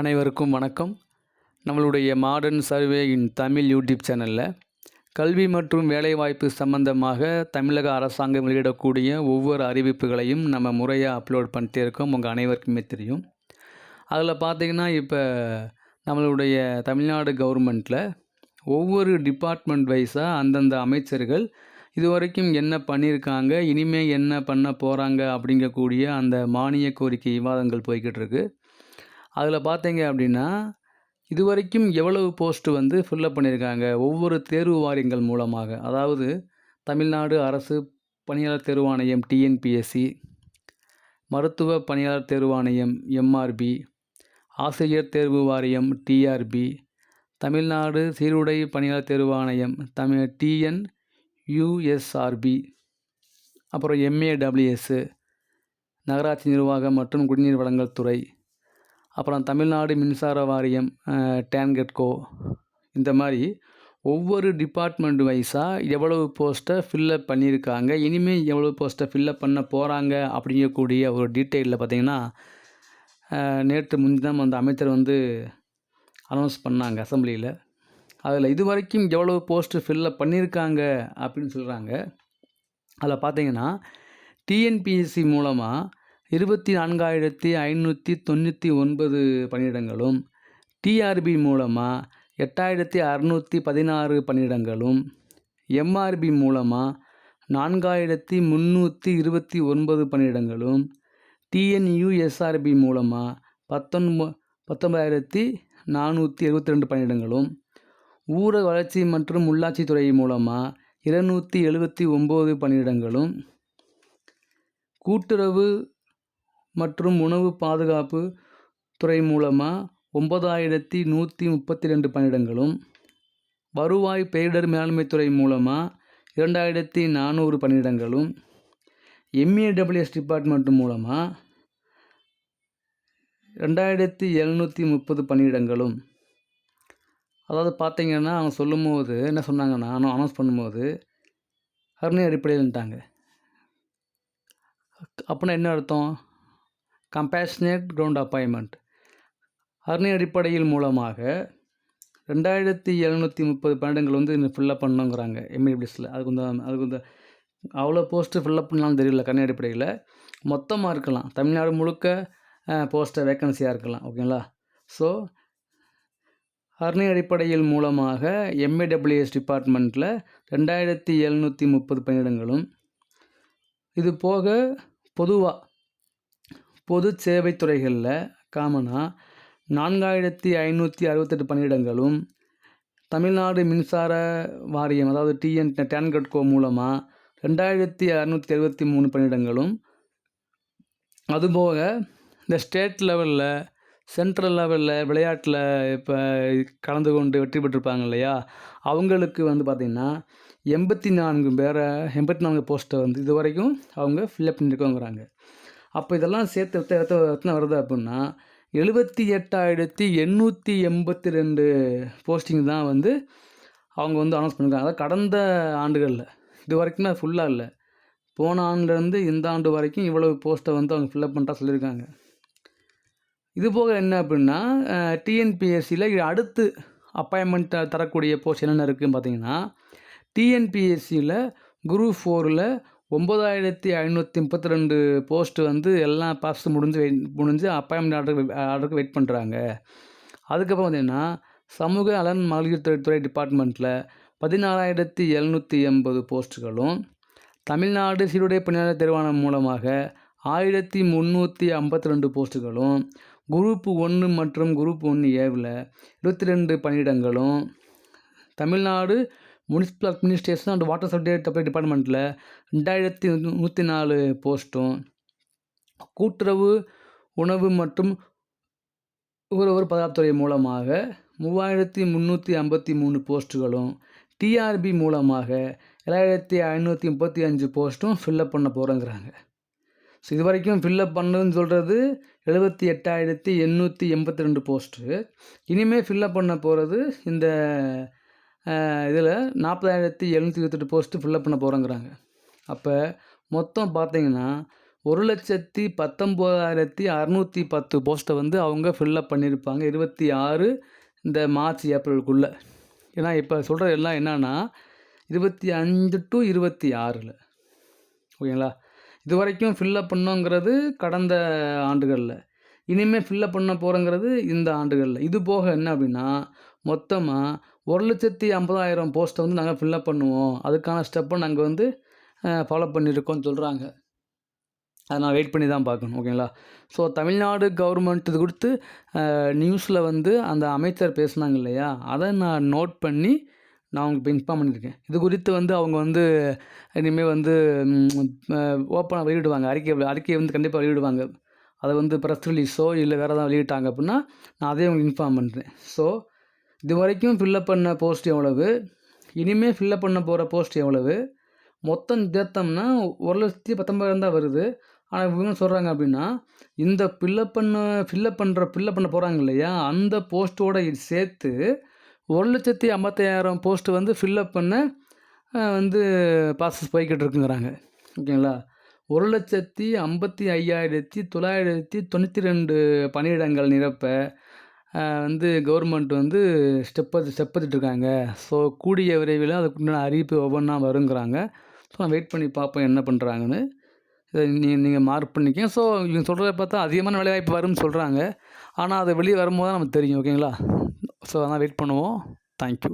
அனைவருக்கும் வணக்கம். நம்மளுடைய modern survey in Tamil YouTube சேனலில் கல்வி மற்றும் வேலைவாய்ப்பு சம்பந்தமாக தமிழக அரசாங்கம் வெளியிடக்கூடிய ஒவ்வொரு அறிவிப்புகளையும் நம்ம முறையாக அப்லோட் பண்ணிட்டே இருக்கோம். உங்கள் அனைவருக்குமே தெரியும். அதில் பார்த்தீங்கன்னா இப்போ நம்மளுடைய தமிழ்நாடு கவர்மெண்ட்டில் ஒவ்வொரு டிபார்ட்மெண்ட் வைஸாக அந்தந்த அமைச்சர்கள் இது வரைக்கும் என்ன பண்ணியிருக்காங்க இனிமேல் என்ன பண்ண போகிறாங்க அப்படிங்கக்கூடிய அந்த மானிய கோரிக்கை விவாதங்கள் போய்கிட்டு இருக்குது அதில் பார்த்தீங்க அப்படின்னா இதுவரைக்கும் எவ்வளவு போஸ்ட் வந்து ஃபில்லப் பண்ணியிருக்காங்க? ஒவ்வொரு தேர்வு வாரியங்கள் மூலமாக. அதாவது தமிழ்நாடு அரசு பணியாளர் தேர்வாணையம் டிஎன்பிஎஸ்சி மருத்துவ பணியாளர் தேர்வாணையம் எம்ஆர்பி ஆசிரியர் தேர்வு வாரியம் டிஆர்பி தமிழ்நாடு சீருடை பணியாளர் தேர்வாணையம் தமிழ் டிஎன் யூஎஸ்ஆர்பி அப்புறம் எம்ஏடபிள்யூஎஸ்ஸு நகராட்சி நிர்வாகம் மற்றும் குடிநீர் வழங்கல் துறை அப்புறம் தமிழ்நாடு மின்சார வாரியம் டேன்கெட்கோ இந்த மாதிரி ஒவ்வொரு டிபார்ட்மெண்ட் வைஸாக எவ்வளவு போஸ்ட்டை ஃபில்லப் பண்ணியிருக்காங்க இனிமேல் எவ்வளவு போஸ்ட்டை ஃபில்லப் பண்ண போகிறாங்க அப்படிங்கக்கூடிய ஒரு டீட்டெயிலில் பார்த்திங்கன்னா நேற்று முன்தினம் அந்த அமைச்சர் வந்து அனௌன்ஸ் பண்ணாங்க அசம்பிளியில் அதில் இது வரைக்கும் எவ்வளவு போஸ்ட்டு ஃபில்லப் பண்ணியிருக்காங்க அப்படின்னு சொல்கிறாங்க அதில் பார்த்தீங்கன்னா டிஎன்பிஎஸ்சி மூலமாக இருபத்தி நான்காயிரத்தி ஐநூற்றி தொண்ணூற்றி ஒன்பது பணியிடங்களும் டிஆர்பி மூலமாக எட்டாயிரத்தி அறநூற்றி பதினாறு பணியிடங்களும் எம்ஆர்பி மூலமாக நான்காயிரத்தி முந்நூற்றி இருபத்தி ஒன்பது பணியிடங்களும் டிஎன்யூஎஸ்ஆர்பி மூலமாக பத்தொன்ப பத்தொன்பதாயிரத்தி நானூற்றி எழுபத்தி ரெண்டு பணியிடங்களும் ஊரக வளர்ச்சி மற்றும் உள்ளாட்சித்துறை மூலமாக இருநூற்றி எழுபத்தி ஒம்பது பணியிடங்களும் கூட்டுறவு மற்றும் உணவு பாதுகாப்பு துறை மூலமாக ஒன்பதாயிரத்தி நூற்றி முப்பத்தி ரெண்டு பணியிடங்களும் வருவாய் பேரிடர் மேலாண்மை துறை மூலமாக இரண்டாயிரத்தி நானூறு பணியிடங்களும் எம்ஏடபிள்யூஎஸ் டிபார்ட்மெண்ட் மூலமாக ரெண்டாயிரத்தி எழுநூற்றி முப்பது பணியிடங்களும். அதாவது பார்த்தீங்கன்னா அவங்க சொல்லும்போது என்ன சொன்னாங்கன்னா ஆனால் அனௌன்ஸ் பண்ணும்போது கருணை அடிப்படையில்ட்டாங்க அப்படின்னா என்ன அர்த்தம்? கம்பேஷனேட் கிரவுண்ட் அப்பாயின்மெண்ட் அருணை அடிப்படையில் மூலமாக ரெண்டாயிரத்தி எழுநூற்றி முப்பது பன்னெண்டுங்கள் வந்து இன்னும் ஃபில்லப் பண்ணுங்கிறாங்க எம்ஏபிஎஸில் அதுக்கு கொஞ்சம் அதுக்கு கொஞ்சம் அவ்வளோ போஸ்ட்டு ஃபில்லப் பண்ணலாம்னு தெரியல கருணை அடிப்படையில். மொத்தமாக இருக்கலாம். தமிழ்நாடு முழுக்க போஸ்ட்டை வேக்கன்சியாக இருக்கலாம் ஓகேங்களா ஸோ அருணை அடிப்படையில் மூலமாக எம்ஏடபிள்யூஎஸ் டிபார்ட்மெண்ட்டில் ரெண்டாயிரத்தி எழுநூற்றி முப்பது பணியிடங்களும் இது போக பொதுவாக பொது சேவை துறைகளில் காமனாக நான்காயிரத்தி ஐநூற்றி அறுபத்தெட்டு பணியிடங்களும் தமிழ்நாடு மின்சார வாரியம் அதாவது டிஎன் டேன்கட்கோ மூலமாக ரெண்டாயிரத்தி அறநூற்றி எழுபத்தி மூணு பணியிடங்களும். அதுபோக இந்த ஸ்டேட் லெவலில் சென்ட்ரல் லெவலில் விளையாட்டில் இப்போ கலந்து கொண்டு வெற்றி பெற்றிருப்பாங்க இல்லையா? அவங்களுக்கு வந்து பார்த்திங்கன்னா எண்பத்தி நான்கு பேரை எண்பத்தி நான்கு போஸ்ட்டை வந்து இது வரைக்கும் அவங்க ஃபில்அப் பண்ணியிருக்கோங்கிறாங்க அப்போ இதெல்லாம் சேர்த்து எத்தனை வருது அப்படின்னா எழுபத்தி எட்டாயிரத்தி எண்ணூற்றி எண்பத்தி ரெண்டு போஸ்டிங் தான் வந்து அவங்க வந்து அனௌன்ஸ் பண்ணியிருக்காங்க அதாவது கடந்த ஆண்டுகளில் இது வரைக்கும் அது ஃபுல்லாக இல்லை. போன ஆண்டுலேருந்து இந்த ஆண்டு வரைக்கும் இவ்வளவு போஸ்ட்டை வந்து அவங்க ஃபில்அப் பண்ணிட்டா சொல்லியிருக்காங்க. இது போக என்ன அப்படின்னா டிஎன்பிஎஸ்சியில் அடுத்து அப்பாயின்மெண்ட் தரக்கூடிய போஸ்ட் என்னென்ன இருக்குதுன்னு பார்த்தீங்கன்னா டிஎன்பிஎஸ்சியில் குரூப் ஃபோரில் ஒம்பதாயிரத்தி ஐநூற்றி முப்பத்தி ரெண்டு போஸ்ட்டு வந்து எல்லாம் பாஸ் முடிஞ்சு வெயிட் முடிஞ்சு அப்பாயின்மெண்ட் ஆர்டருக்கு ஆர்டருக்கு வெயிட் பண்ணுறாங்க அதுக்கப்புறம் பார்த்தீங்கன்னா சமூக நலன் மகளிர் துறை துறை டிபார்ட்மெண்ட்டில் பதினாலாயிரத்தி எழுநூற்றி எண்பது போஸ்ட்டுகளும் தமிழ்நாடு சீருடை பணியாளர் தேர்வாணம் மூலமாக ஆயிரத்தி முந்நூற்றி ஐம்பத்தி ரெண்டு போஸ்ட்டுகளும் குரூப் ஒன்று மற்றும் குரூப் ஒன்று ஏவில் இருபத்தி ரெண்டு பணியிடங்களும் Tamil Nadu municipal administration and water supply டிபார்ட்மெண்ட்டில் ரெண்டாயிரத்தி நூற்றி நாலு போஸ்ட்டும். கூட்டுறவு உணவு மற்றும் நுகர்வோர் பதார்த்துறை மூலமாக மூவாயிரத்தி முந்நூற்றி ஐம்பத்தி மூணு போஸ்ட்டுகளும் டிஆர்பி மூலமாக ஏழாயிரத்தி ஐநூற்றி முப்பத்தி அஞ்சு போஸ்ட்டும் ஃபில்லப் பண்ண போகிறோங்கிறாங்க ஸோ இது வரைக்கும் ஃபில்லப் பண்ணுன்னு சொல்கிறது எழுபத்தி எட்டாயிரத்தி எண்ணூற்றி எண்பத்தி ரெண்டு போஸ்ட்டு. இனிமேல் ஃபில்லப் பண்ண போகிறது இந்த இதில் நாற்பதாயிரத்தி எழுநூற்றி இருபத்தெட்டு போஸ்ட்டு ஃபில்லப் பண்ண போகிறோங்கிறாங்க அப்போ மொத்தம் பார்த்தீங்கன்னா ஒரு லட்சத்தி பத்தொம்போதாயிரத்தி அறநூற்றி பத்து போஸ்ட்டை வந்து அவங்க ஃபில்லப் பண்ணியிருப்பாங்க இருபத்தி ஆறு இந்த மார்ச் ஏப்ரலுக்குள்ளே ஏன்னா இப்போ சொல்கிறது எல்லாம் என்னென்னா இருபத்தி அஞ்சு டு இருபத்தி ஆறில். ஓகேங்களா? இது வரைக்கும் ஃபில்லப் பண்ணோங்கிறது கடந்த ஆண்டுகளில். இனிமேல் ஃபில்லப் பண்ண போகிறோங்கிறது இந்த ஆண்டுகளில். இது போக என்ன அப்படின்னா மொத்தமாக ஒரு லட்சத்தி ஐம்பதாயிரம் போஸ்ட்டை வந்து நாங்கள் ஃபில்லப் பண்ணுவோம். அதுக்கான ஸ்டெப்பை நாங்கள் வந்து ஃபாலோ பண்ணியிருக்கோம்னு சொல்கிறாங்க அதை நான் வெயிட் பண்ணி தான் பார்க்கணும் ஓகேங்களா ஸோ தமிழ்நாடு கவர்மெண்ட் இது கொடுத்து நியூஸில் வந்து அந்த அமைச்சர் பேசுனாங்க இல்லையா? அதை நான் நோட் பண்ணி நான் உங்களுக்கு இன்ஃபார்ம் பண்ணியிருக்கேன் இது குறித்து வந்து அவங்க வந்து இனிமேல் வந்து ஓப்பனாக வெளியிடுவாங்க. அறிக்கை அறிக்கையை வந்து கண்டிப்பாக வெளியிடுவாங்க. அதை வந்து ப்ரெஸ் ரிலீஸோ இல்லை வேறு எதாவது வெளியிட்டாங்க அப்படின்னா நான் அதே உங்களுக்கு இன்ஃபார்ம் பண்ணுறேன் ஸோ இது வரைக்கும் ஃபில்லப் பண்ண போஸ்ட் எவ்வளவு? இனிமேல் ஃபில்லப் பண்ண போகிற போஸ்ட் எவ்வளவு? மொத்தம் சேர்த்தோம்னா ஒரு லட்சத்தி பத்தொம்பதாயிரம் தான் வருது. ஆனால் இவங்க சொல்கிறாங்க அப்படின்னா இந்த ஃபில்லப் பண்ண ஃபில்லப் பண்ணுற ஃபில்லப் பண்ண போகிறாங்க இல்லையா? அந்த போஸ்ட்டோட சேர்த்து ஒரு லட்சத்தி ஐம்பத்தையாயிரம் போஸ்ட் வந்து ஃபில்லப் பண்ண வந்து ப்ராசஸ் போய்கிட்டு இருக்குங்கிறாங்க. ஓகேங்களா? ஒரு லட்சத்தி ஐம்பத்தி ஐயாயிரத்தி தொள்ளாயிரத்தி தொண்ணூற்றி ரெண்டு பணியிடங்கள் நிரப்ப வந்து கவர்மெண்ட் வந்து ஸ்டெப் ஸ்டெப் ஸோ கூடிய விரைவில் அதுக்குண்டான அறிவிப்பு ஒவ்வொன்றா வருங்கிறாங்க. ஸோ நான் வெயிட் பண்ணி பார்ப்போம் என்ன பண்ணுறாங்கன்னு இதை நீங்கள் நீங்கள் மார்க் பண்ணிக்க ஸோ இவங்க சொல்கிறத பார்த்தா அதிகமான வேலைவாய்ப்பு வரும்னு சொல்கிறாங்க ஆனால் அது வெளியே வரும்போது தான் நமக்கு தெரியும். ஓகேங்களா ஸோ அதான் வெயிட் பண்ணுவோம். தேங்க்யூ